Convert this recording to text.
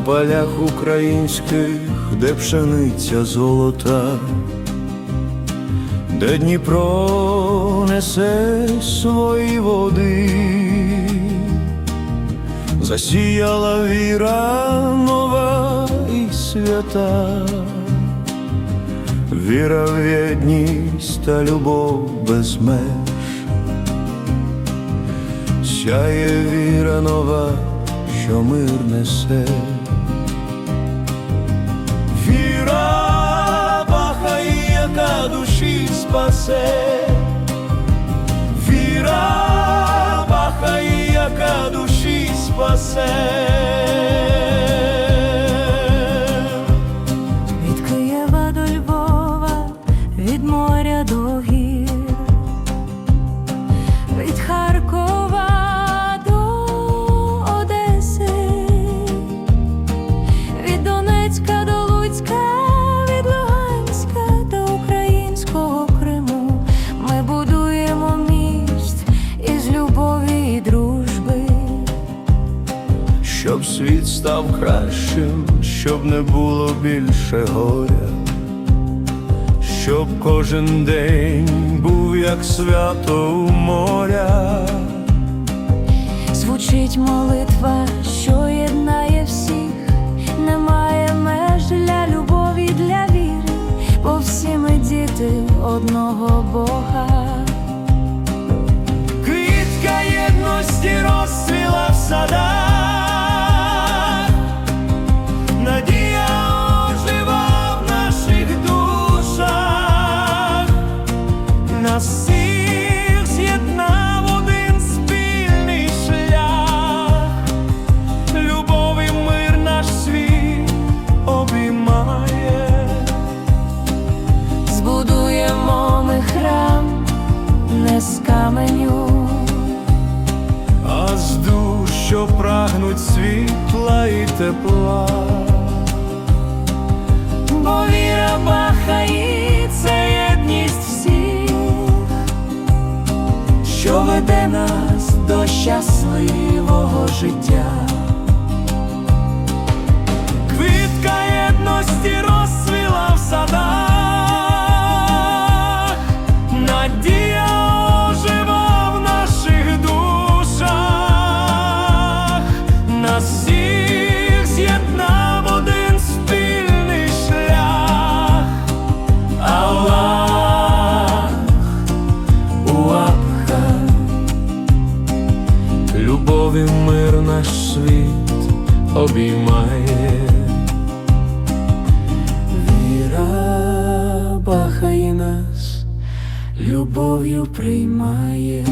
полях українських, де пшениця золота, де Дніпро несе свої води, засіяла віра нова і свята, віра в єдність та любов без меж. Сяє віра нова, що мир несе. Спасе. Віра бахає, яка душі спасе. Від моря до гір, від Харкова Щоб світ став кращим, щоб не було більше горя, щоб кожен день був як свято у моря. Звучить молитва, що єднає всіх, немає меж для любові, для віри, бо всі ми діти одного Бога. Квітка єдності розцвіла в садах, каменю, а з душ, що прагнуть світла і тепла. бо віра бахається єдність всіх, що веде нас до щасливого життя. Наш світ обіймає. Віра бахає нас, любов'ю приймає.